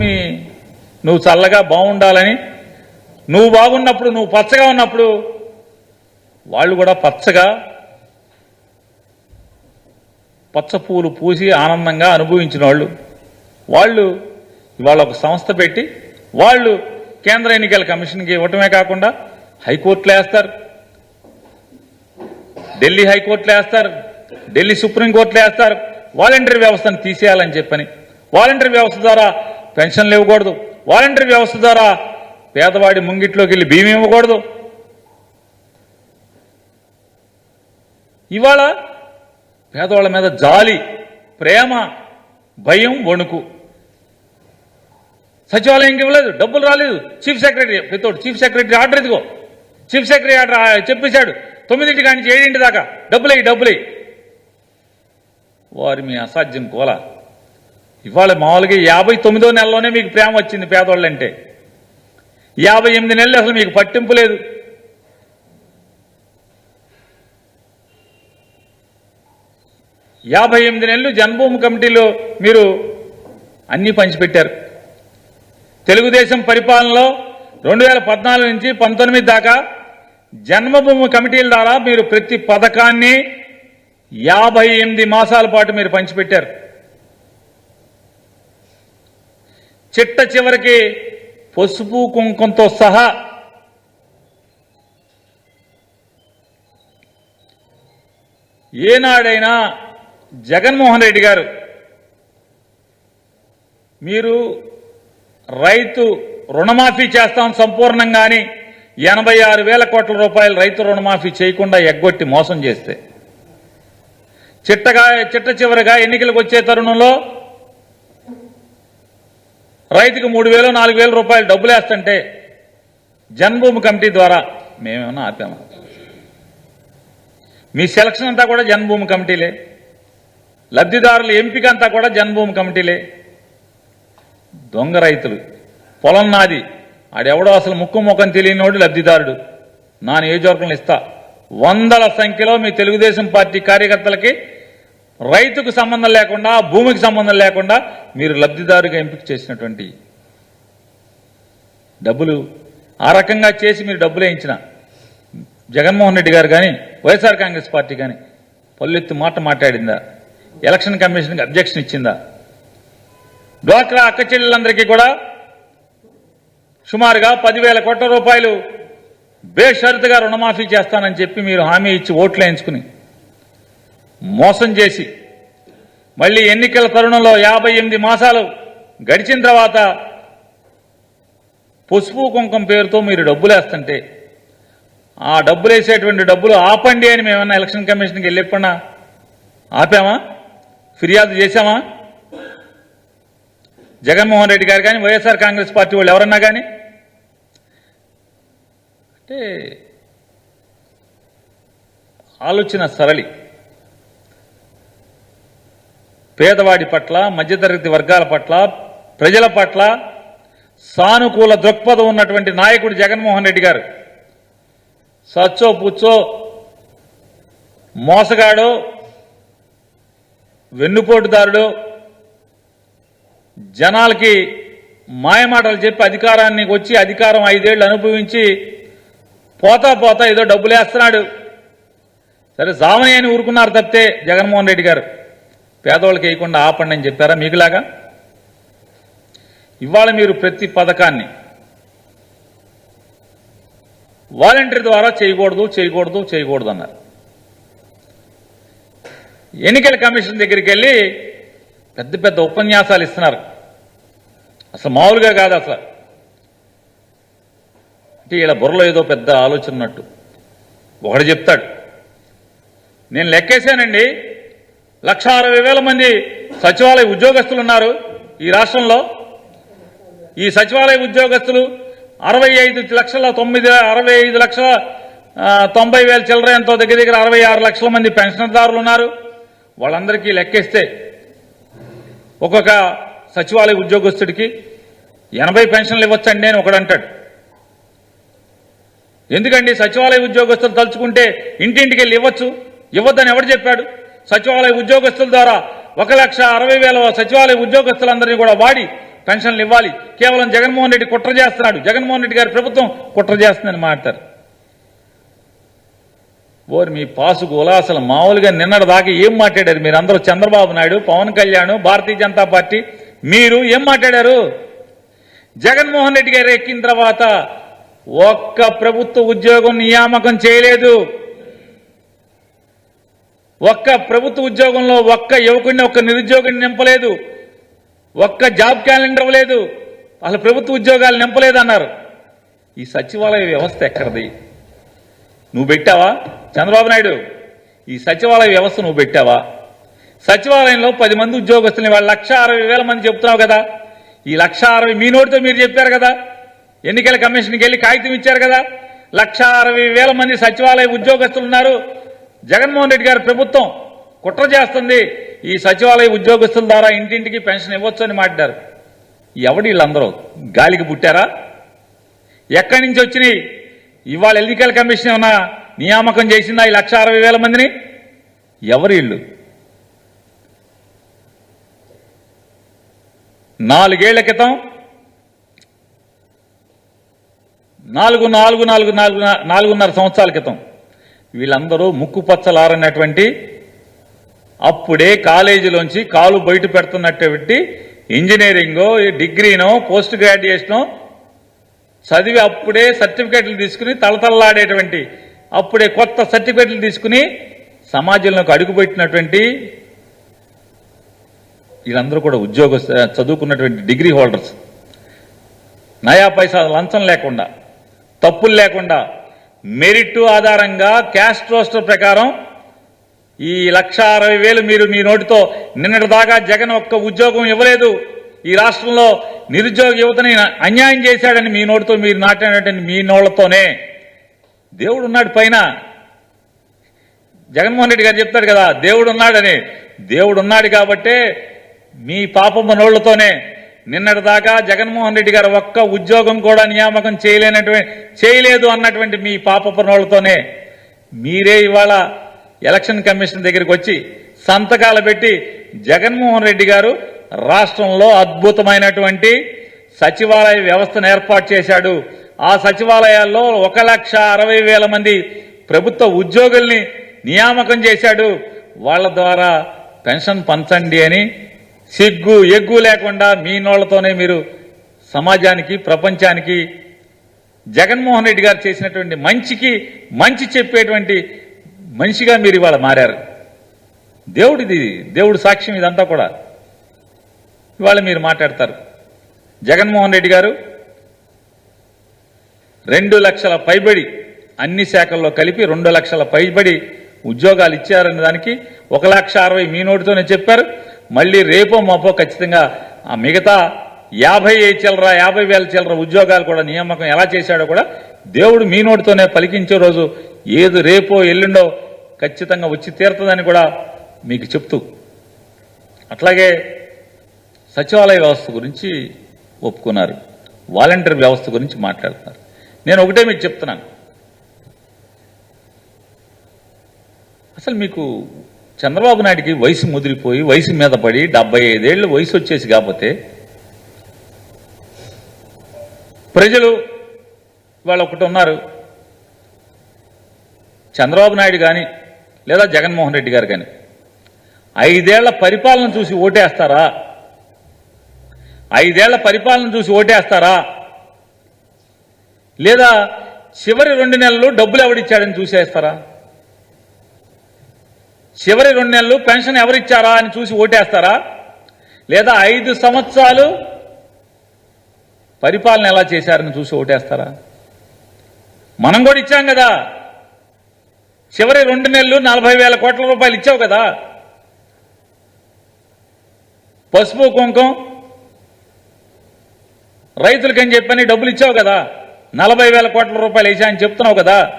మీ నువ్వు చల్లగా బాగుండాలని నువ్వు బాగున్నప్పుడు నువ్వు పచ్చగా ఉన్నప్పుడు వాళ్ళు కూడా పచ్చగా పచ్చ పూలు పూసి ఆనందంగా అనుభవించిన వాళ్ళు. వాళ్ళు ఇవాళ ఒక సంస్థ పెట్టి వాళ్ళు కేంద్ర ఎన్నికల కమిషన్కి ఇవ్వటమే కాకుండా హైకోర్టులో వేస్తారు. ఢిల్లీ హైకోర్టులో వేస్తారు. ఢిల్లీ సుప్రీంకోర్టులో వేస్తారు. వాలంటరీ వ్యవస్థను తీసేయాలని చెప్పని. వాలంటరీ వ్యవస్థ ద్వారా పెన్షన్లు ఇవ్వకూడదు. వాలంటరీ వ్యవస్థ ద్వారా పేదవాడి ముంగిట్లోకి వెళ్ళి బియ్యం ఇవ్వకూడదు. ఇవాళ పేదవాళ్ళ మీద జాలి ప్రేమ భయం వణుకు. సచివాలయంకి ఇవ్వలేదు డబ్బులు రాలేదు. Chief secretary without chief secretary order ఇదిగో. చీఫ్ సెక్రటరీ ఆర్డర్ చెప్పేశాడు. తొమ్మిదింటి కాడి నుంచి ఏడింటి దాకా డబ్బులే డబ్బులే. వారి మీ అసాధ్యం కోలా. ఇవాళ మామూలుగా యాభై తొమ్మిదో నెలలోనే మీకు ప్రేమ వచ్చింది పేదోళ్ళంటే. యాభై ఎనిమిది నెలలు అసలు మీకు పట్టింపు లేదు. యాభై ఎనిమిది నెలలు జన్మభూమి కమిటీలో మీరు అన్నీ పంచిపెట్టారు. తెలుగుదేశం పరిపాలనలో రెండు వేల పద్నాలుగు నుంచి పంతొమ్మిది దాకా జన్మభూమి కమిటీల ద్వారా మీరు ప్రతి పథకాన్ని యాభై ఎనిమిది మాసాల పాటు మీరు పంచిపెట్టారు. చిట్ట చివరికి పసుపు కుంకుమతో సహా ఏనాడైనా జగన్మోహన్ రెడ్డి గారు మీరు రైతు రుణమాఫీ చేస్తాం సంపూర్ణంగాని ఎనభై ఆరు వేల కోట్ల రూపాయలు రైతు రుణమాఫీ చేయకుండా ఎగ్గొట్టి మోసం చేస్తే చిట్టగా చిట్ట చివరిగా ఎన్నికలకు వచ్చే తరుణంలో రైతుకు మూడు వేలు నాలుగు వేల రూపాయలు డబ్బులు వేస్తుంటే జన్మభూమి కమిటీ ద్వారా మేమేమన్నా ఆపామా? మీ సెలక్షన్ అంతా కూడా జన్మభూమి కమిటీలే. లబ్ధిదారుల ఎంపిక అంతా కూడా జన్మభూమి కమిటీలే. దొంగ రైతులు పొలం నాది ఆడెవడో అసలు ముక్కు ముఖం తెలియనివాడు లబ్ధిదారుడు. నా నియోజకవర్గంలో ఇస్తా. వందల సంఖ్యలో మీ తెలుగుదేశం పార్టీ కార్యకర్తలకి రైతుకు సంబంధం లేకుండా భూమికి సంబంధం లేకుండా మీరు లబ్ధిదారుగా ఎంపిక చేసినటువంటి డబ్బులు ఆ రకంగా చేసి మీరు డబ్బులు వేయించిన జగన్మోహన్ రెడ్డి గారు కానీ వైఎస్ఆర్ కాంగ్రెస్ పార్టీ కానీ పల్లెత్తు మాట మాట్లాడిందా? ఎలక్షన్ కమిషన్కి అబ్జెక్షన్ ఇచ్చిందా? డ్వాక్రా అక్క చెల్లెలందరికీ కూడా సుమారుగా పదివేల కోట్ల రూపాయలు బేషరతుగా రుణమాఫీ చేస్తానని చెప్పి మీరు హామీ ఇచ్చి ఓట్లు వేయించుకుని మోసం చేసి మళ్ళీ ఎన్నికల తరుణంలో యాభై ఎనిమిది మాసాలు గడిచిన తర్వాత పసుపు కుంకం పేరుతో మీరు డబ్బులు వేస్తుంటే ఆ డబ్బులు వేసేటువంటి డబ్బులు ఆపండి అని మేమన్నా ఎలక్షన్ కమిషన్కి వెళ్ళకుండా ఆపామా? ఫిర్యాదు చేశామా? జగన్మోహన్ రెడ్డి గారు కానీ వైఎస్ఆర్ కాంగ్రెస్ పార్టీ వాళ్ళు ఎవరన్నా కానీ? అంటే ఆలోచన సరళి. పేదవాడి పట్ల మధ్యతరగతి వర్గాల పట్ల ప్రజల పట్ల సానుకూల దృక్పథం ఉన్నటువంటి నాయకుడు జగన్మోహన్ రెడ్డి గారు. సచ్చో పుచ్చో మోసగాడు వెన్నుపోటుదారుడు జనాలకి మాయమాటలు చెప్పి అధికారాన్ని వచ్చి అధికారం ఐదేళ్ళు అనుభవించి పోతా పోతా ఏదో డబ్బులేస్తున్నాడు. సరే జామని అని ఊరుకున్నారు తప్పితే జగన్మోహన్ రెడ్డి గారు. పేదవాళ్ళకి వేయకుండా ఆపండి అని చెప్పారా మీకులాగా? ఇవాళ మీరు ప్రతి పథకాన్ని వాలంటీర్ ద్వారా చేయకూడదు చేయకూడదు చేయకూడదు అన్నారు. ఎన్నికల కమిషన్ దగ్గరికి వెళ్ళి పెద్ద పెద్ద ఉపన్యాసాలు ఇస్తున్నారు. అసలు మామూలుగా కాదు అసలు. అంటే ఇలా బుర్రలో ఏదో పెద్ద ఆలోచన ఉన్నట్టు. ఒకడు చెప్తాడు నేను లెక్కేశానండి లక్ష అరవై వేల మంది సచివాలయ ఉద్యోగస్తులు ఉన్నారు ఈ రాష్ట్రంలో. ఈ సచివాలయ ఉద్యోగస్తులు అరవై ఐదు లక్షల తొమ్మిది అరవై ఐదు లక్షల తొంభై వేల చిల్లర ఎంతో దగ్గర దగ్గర అరవై ఆరు లక్షల మంది పెన్షన్దారులు ఉన్నారు. వాళ్ళందరికీ లెక్కేస్తే ఒక్కొక్క సచివాలయ ఉద్యోగస్తుడికి ఎనభై పెన్షన్లు ఇవ్వచ్చండి నేను ఒకడంటాడు ఎందుకండి సచివాలయ ఉద్యోగస్తులు తలుచుకుంటే ఇంటింటికి వెళ్ళి ఇవ్వచ్చు? ఇవ్వద్దని ఎవడు చెప్పాడు? సచివాలయ ఉద్యోగస్తుల ద్వారా ఒక లక్ష అరవై వేల సచివాలయ ఉద్యోగస్తులందరినీ కూడా వాడి పెన్షన్లు ఇవ్వాలి. కేవలం జగన్మోహన్ రెడ్డి కుట్ర చేస్తున్నాడు. జగన్మోహన్ రెడ్డి గారి ప్రభుత్వం కుట్ర చేస్తుందని మాట్లాడతారు. ఓరి మీ పాసుకు ఉలాసలు మామూలుగా నిన్నటి దాకా ఏం మాట్లాడారు? మీరు అందరూ చంద్రబాబు నాయుడు పవన్ కళ్యాణ్ భారతీయ జనతా పార్టీ మీరు ఏం మాట్లాడారు? జగన్మోహన్ రెడ్డి గారు ఎక్కిన తర్వాత ఒక్క ప్రభుత్వ ఉద్యోగం నియామకం చేయలేదు. ఒక్క ప్రభుత్వ ఉద్యోగంలో ఒక్క యువకుడిని ఒక్క నిరుద్యోగిని నింపలేదు. ఒక్క జాబ్ క్యాలెండర్ లేదు అసలు ప్రభుత్వ ఉద్యోగాలు నింపలేదు అన్నారు. ఈ సచివాలయ వ్యవస్థ ఎక్కడిది? నువ్వు పెట్టావా? చంద్రబాబు నాయుడు ఈ సచివాలయ వ్యవస్థ నువ్వు పెట్టావా? సచివాలయంలో పది మంది ఉద్యోగస్తులు వాళ్ళు లక్ష అరవై వేల మంది చెప్తున్నావు కదా. ఈ లక్ష అరవై మీ నోటితో మీరు చెప్పారు కదా. ఎన్నికల కమిషన్కి వెళ్ళి కాగితం ఇచ్చారు కదా. లక్ష అరవై వేల మంది సచివాలయ ఉద్యోగస్తులు ఉన్నారు. జగన్మోహన్ రెడ్డి గారి ప్రభుత్వం కుట్ర చేస్తుంది. ఈ సచివాలయ ఉద్యోగస్తుల ద్వారా ఇంటింటికి పెన్షన్ ఇవ్వచ్చు అని మాట్లాడారు. ఎవడు వీళ్ళందరూ? గాలికి పుట్టారా? ఎక్కడి నుంచి వచ్చినాయి? ఇవాళ ఎన్నికల కమిషన్ ఏమన్నా నియామకం చేసిందా ఈ లక్ష అరవై వేల మందిని? ఎవరు వీళ్ళు? నాలుగేళ్ళ క్రితం నాలుగు నాలుగు నాలుగు నాలుగు నాలుగున్నర సంవత్సరాల క్రితం వీళ్ళందరూ ముక్కుపచ్చలారనటువంటి అప్పుడే కాలేజీలోంచి కాలు బయట పెడుతున్నటువంటి ఇంజనీరింగో డిగ్రీనో పోస్ట్ గ్రాడ్యుయేషనో చదివి అప్పుడే సర్టిఫికెట్లు తీసుకుని తలతల్లాడేటువంటి అప్పుడే కొత్త సర్టిఫికెట్లు తీసుకుని సమాజంలోకి అడుగుపెట్టినటువంటి వీళ్ళందరూ కూడా ఉద్యోగ చదువుకున్నటువంటి డిగ్రీ హోల్డర్స్. నయా పైసా లంచం లేకుండా తప్పులు లేకుండా మెరిట్ ఆధారంగా క్యాస్ట్ రోస్టర్ ప్రకారం ఈ లక్ష అరవై వేలు మీరు మీ నోటితో నిన్నటి దాకా జగన్ ఒక్క ఉద్యోగం ఇవ్వలేదు. ఈ రాష్ట్రంలో నిరుద్యోగ యువతని అన్యాయం చేశాడని మీ నోటితో మీరు నాటినటువంటి మీ నోళ్ళతోనే. దేవుడు ఉన్నాడు పైన. జగన్మోహన్ రెడ్డి గారు చెప్తాడు కదా దేవుడు ఉన్నాడని. దేవుడు ఉన్నాడు కాబట్టే మీ పాపమ్మ నోళ్ళతోనే. నిన్నటి దాకా జగన్మోహన్ రెడ్డి గారు ఒక్క ఉద్యోగం కూడా నియామకం చేయలేనటువంటి చేయలేదు అన్నటువంటి మీ పాప నోళ్ళతోనే మీరే ఇవాళ ఎలక్షన్ కమిషన్ దగ్గరికి వచ్చి సంతకాలు పెట్టి జగన్మోహన్ రెడ్డి గారు రాష్ట్రంలో అద్భుతమైనటువంటి సచివాలయ వ్యవస్థను ఏర్పాటు చేశాడు. ఆ సచివాలయాల్లో ఒక లక్ష అరవై వేల మంది ప్రభుత్వ ఉద్యోగుల్ని నియామకం చేశాడు. వాళ్ళ ద్వారా పెన్షన్ పంచండి అని సిగ్గు ఎగ్గు లేకుండా మీ నోళ్ళతోనే మీరు సమాజానికి ప్రపంచానికి జగన్మోహన్ రెడ్డి గారు చేసినటువంటి మంచికి మంచి చెప్పేటువంటి మనిషిగా మీరు ఇవాళ మారారు. దేవుడిది దేవుడు సాక్ష్యం ఇదంతా కూడా. ఇవాళ మీరు మాట్లాడతారు. జగన్మోహన్ రెడ్డి గారు రెండు లక్షల పైబడి అన్ని శాఖల్లో కలిపి రెండు లక్షల పైబడి ఉద్యోగాలు ఇచ్చారనే దానికి ఒక లక్ష అరవై మీ నోటితోనే చెప్పారు. మళ్ళీ రేపో మాపో ఖచ్చితంగా ఆ మిగతా యాభై చిల్లర యాభై వేల చిల్లర ఉద్యోగాలు కూడా నియామకం ఎలా చేశాడో కూడా దేవుడు మీ నోటితోనే పలికించే రోజు ఏది రేపో ఎల్లుండో ఖచ్చితంగా వచ్చి తీరుతుందని కూడా మీకు చెప్తూ అట్లాగే సచివాలయ వ్యవస్థ గురించి ఒప్పుకున్నారు. వాలంటీర్ వ్యవస్థ గురించి మాట్లాడుతున్నారు. నేను ఒకటే మీకు చెప్తున్నాను. అసలు మీకు చంద్రబాబు నాయుడికి వయసు ముదిరిపోయి వయసు మీద పడి డెబ్బై ఐదేళ్ళు వయసు వచ్చేసి కాకపోతే ప్రజలు వాళ్ళు ఒకటి ఉన్నారు. చంద్రబాబు నాయుడు కానీ లేదా జగన్మోహన్ రెడ్డి గారు కానీ ఐదేళ్ళ పరిపాలన చూసి ఓటేస్తారా? ఐదేళ్ళ పరిపాలన చూసి ఓటేస్తారా? లేదా చివరి రెండు నెలలు డబ్బులు ఎవడిచ్చాడని చూసేస్తారా? చివరి రెండు నెలలు పెన్షన్ ఎవరిచ్చారా అని చూసి ఓటేస్తారా? లేదా ఐదు సంవత్సరాలు పరిపాలన ఎలా చేశారని చూసి ఓటేస్తారా? మనం కూడా ఇచ్చాం కదా. చివరి రెండు నెలలు నలభై వేల కోట్ల రూపాయలు ఇచ్చావు కదా. పసుపు కుంకం రైతులకని చెప్పని డబ్బులు ఇచ్చావు కదా. నలభై వేల కోట్ల రూపాయలు వేసా అని చెప్తున్నావు కదా.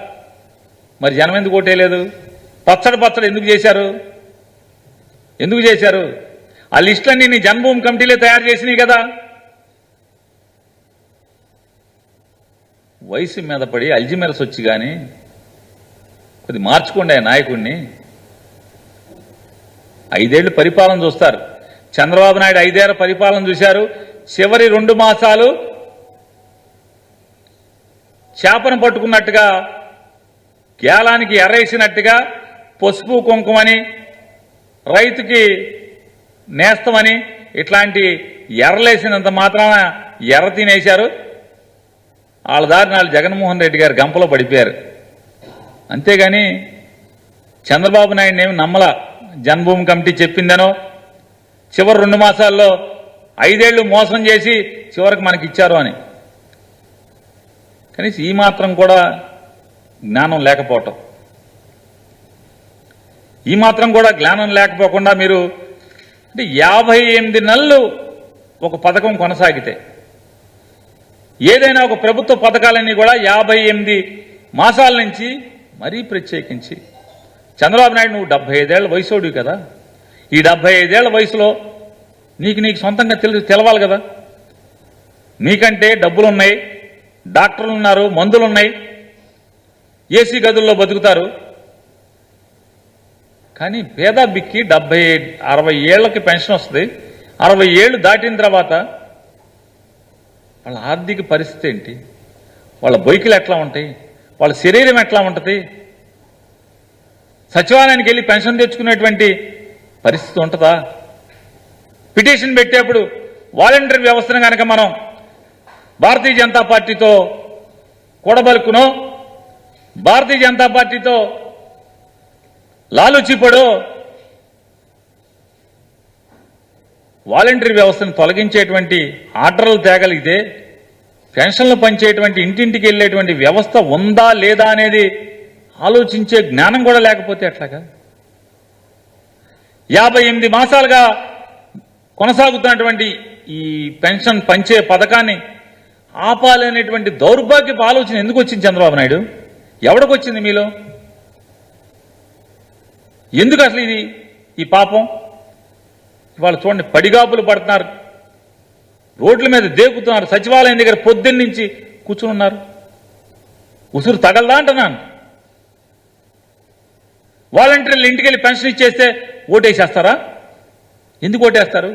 మరి జనం ఎందుకు ఓటేయలేదు? పచ్చడి పచ్చడి ఎందుకు చేశారు? ఎందుకు చేశారు? ఆ లిస్టులన్నీ నీ జన్మభూమి కమిటీలే తయారు చేసినాయి కదా. వయసు మీద పడి అల్జిమెరస్ వచ్చి కానీ కొద్ది మార్చుకోండి ఆ నాయకుడిని. ఐదేళ్ళు పరిపాలన చూస్తారు. చంద్రబాబు నాయుడు ఐదేళ్ళ పరిపాలన చూశారు. చివరి రెండు మాసాలు చేపను పట్టుకున్నట్టుగా గేలానికి ఎర్రేసినట్టుగా పసుపు కుంకుమని రైతుకి నేస్తమని ఇట్లాంటి ఎర్రలేసినంత మాత్రాన ఎర్ర తినేశారు. వాళ్ళ దారి నాళ్ళు జగన్మోహన్ రెడ్డి గారు గంపలో పడిపోయారు. అంతేగాని చంద్రబాబు నాయుడు ఏమి నమ్మల. జన్మభూమి కమిటీ చెప్పిందనో చివరి రెండు మాసాల్లో ఐదేళ్ళు మోసం చేసి చివరికి మనకి ఇచ్చారు అని. కనీసం ఈ మాత్రం కూడా జ్ఞానం లేకపోవటం. ఈ మాత్రం కూడా జ్ఞానం లేకపోకుండా మీరు అంటే యాభై ఎనిమిది నెలలు ఒక పథకం కొనసాగితే ఏదైనా ఒక ప్రభుత్వ పథకాలన్నీ కూడా యాభై ఎనిమిది మాసాల నుంచి మరీ ప్రత్యేకించి. చంద్రబాబు నాయుడు నువ్వు డెబ్బై ఐదేళ్ళ వయసోడివి కదా. ఈ డెబ్బై ఐదేళ్ళ వయసులో నీకు నీకు సొంతంగా తెలి తెలవాలి కదా. నీకంటే డబ్బులు ఉన్నాయి డాక్టర్లు ఉన్నారు మందులు ఉన్నాయి ఏసీ గదుల్లో బతుకుతారు. కానీ పేద బిక్కి డెబ్బై అరవై ఏళ్ళకి పెన్షన్ వస్తుంది. అరవై ఏళ్ళు దాటిన తర్వాత వాళ్ళ ఆర్థిక పరిస్థితి ఏంటి? వాళ్ళ బొయ్కిలు ఎట్లా ఉంటాయి? వాళ్ళ శరీరం ఎట్లా ఉంటుంది? సచివాలయానికి వెళ్ళి పెన్షన్ తెచ్చుకునేటువంటి పరిస్థితి ఉంటుందా? పిటిషన్ పెట్టేప్పుడు వాలంటీర్ వ్యవస్థను కనుక మనం భారతీయ జనతా పార్టీతో కూడబలుకునో భారతీయ జనతా పార్టీతో లాలుచిపడో వాలంటరీ వ్యవస్థను తొలగించేటువంటి ఆర్డర్లు తేగలిగితే పెన్షన్లు పంచేటువంటి ఇంటింటికి వెళ్ళేటువంటి వ్యవస్థ ఉందా లేదా అనేది ఆలోచించే జ్ఞానం కూడా లేకపోతే ఎట్లాగా? యాభై ఎనిమిది మాసాలుగా కొనసాగుతున్నటువంటి ఈ పెన్షన్ పంచే పథకాన్ని ఆపాలనేటువంటి దౌర్భాగ్యపు ఆలోచన ఎందుకు వచ్చింది చంద్రబాబు నాయుడు? ఎవడికి వచ్చింది మీలో? ఎందుకు అసలు ఇది? ఈ పాపం? ఇవాళ చూడండి పడిగాపులు పడుతున్నారు. రోడ్ల మీద దేకుతున్నారు. సచివాలయం దగ్గర పొద్దున్న నుంచి కూర్చుని ఉన్నారు ఉసురు తగలదా అంటున్నాను. వాలంటీర్లు ఇంటికి వెళ్ళి పెన్షన్ ఇచ్చేస్తే ఓటేసేస్తారా? ఎందుకు ఓటేస్తారు?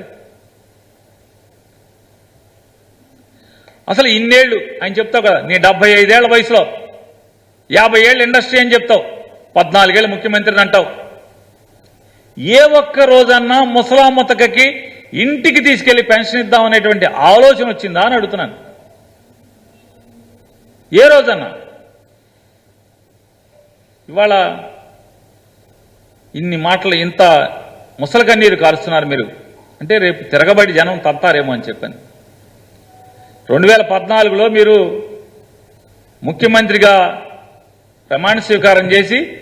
అసలు ఇన్నేళ్ళు ఆయన చెప్తావు కదా నీ డెబ్బై ఐదేళ్ళ వయసులో యాభై ఏళ్ళు ఇండస్ట్రీ అని చెప్తావు పద్నాలుగేళ్ళు ముఖ్యమంత్రిని అంటావు. ఏ ఒక్క రోజన్నా ముసలామతకకి ఇంటికి తీసుకెళ్ళి పెన్షన్ ఇద్దాం అనేటువంటి ఆలోచన వచ్చిందా అని అడుగుతున్నాను. ఏ రోజన్నా? ఇవాళ ఇన్ని మాటలు ఇంత ముసలి కన్నీరు కారుస్తున్నారు మీరు. అంటే రేపు తిరగబడి జనం తత్తారేమో అని చెప్పాను. రెండు వేల పద్నాలుగులో మీరు ముఖ్యమంత్రిగా ప్రమాణ స్వీకారం చేసి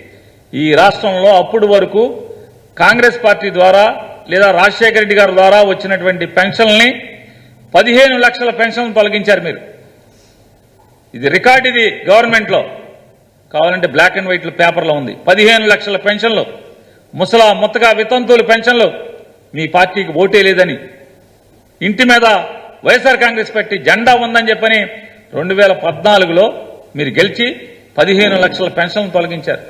ఈ రాష్ట్రంలో అప్పుడు వరకు కాంగ్రెస్ పార్టీ ద్వారా లేదా రాజశేఖర రెడ్డి గారి ద్వారా వచ్చినటువంటి పెన్షన్లని పదిహేను లక్షల పెన్షన్లు తొలగించారు మీరు. ఇది రికార్డ్ ఇది గవర్నమెంట్లో. కావాలంటే బ్లాక్ అండ్ వైట్ పేపర్లో ఉంది. పదిహేను లక్షల పెన్షన్లు. ముసలా ముత్తగా వితంతువుల పెన్షన్లు. మీ పార్టీకి ఓటే లేదని. ఇంటి మీద వైఎస్ఆర్ కాంగ్రెస్ పార్టీ జెండా ఉందని చెప్పని రెండు వేల పద్నాలుగులో మీరు గెలిచి పదిహేను లక్షల పెన్షన్లు తొలగించారు.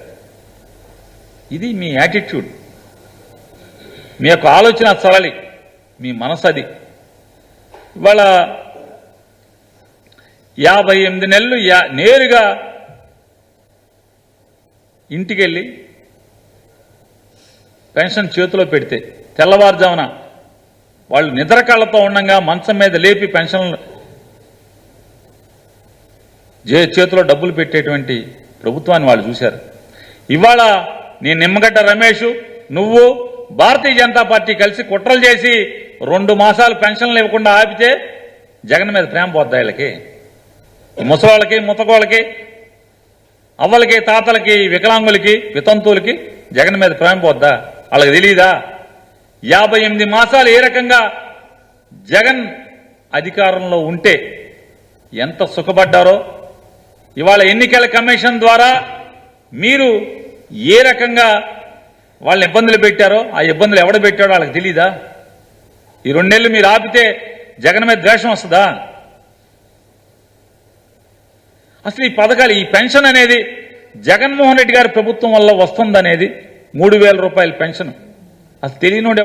ఇది మీ యాటిట్యూడ్. మీ యొక్క ఆలోచన సరళి మీ మనసు అది. ఇవాళ యాభై ఎనిమిది నెలలు యా- నేరుగా ఇంటికెళ్ళి పెన్షన్ చేతిలో పెడితే తెల్లవారుజామున వాళ్ళు నిద్ర కళ్ళతో ఉండగా మంచం మీద లేపి పెన్షన్లు చేతిలో డబ్బులు పెట్టేటువంటి ప్రభుత్వాన్ని వాళ్ళు చూశారు. ఇవాళ నీ నిమ్మగడ్డ రమేష్ నువ్వు భారతీయ జనతా పార్టీ కలిసి కుట్రలు చేసి రెండు మాసాలు పెన్షన్లు ఇవ్వకుండా ఆపితే జగన్ మీద ప్రేమ పోద్దా వీళ్ళకి? ముసలాళ్ళకి ముతకోళ్ళకి అవ్వలకి తాతలకి వికలాంగులకి వితంతువులకి జగన్ మీద ప్రేమ పోద్దా? వాళ్ళకి తెలియదా యాభై ఎనిమిది మాసాలు ఏ రకంగా జగన్ అధికారంలో ఉంటే ఎంత సుఖపడ్డారో? ఇవాళ ఎన్నికల కమిషన్ ద్వారా మీరు ఏ రకంగా వాళ్ళని ఇబ్బందులు పెట్టారో ఆ ఇబ్బందులు ఎవడ పెట్టాడో వాళ్ళకి తెలీదా? ఈ రెండేళ్ళు మీరు ఆపితే జగన్ మీద ద్వేషం వస్తుందా? అసలు ఈ పథకాలు ఈ పెన్షన్ అనేది జగన్మోహన్ రెడ్డి గారి ప్రభుత్వం వల్ల వస్తుందనేది మూడు వేల రూపాయల పెన్షన్. అసలు తెలియనోడు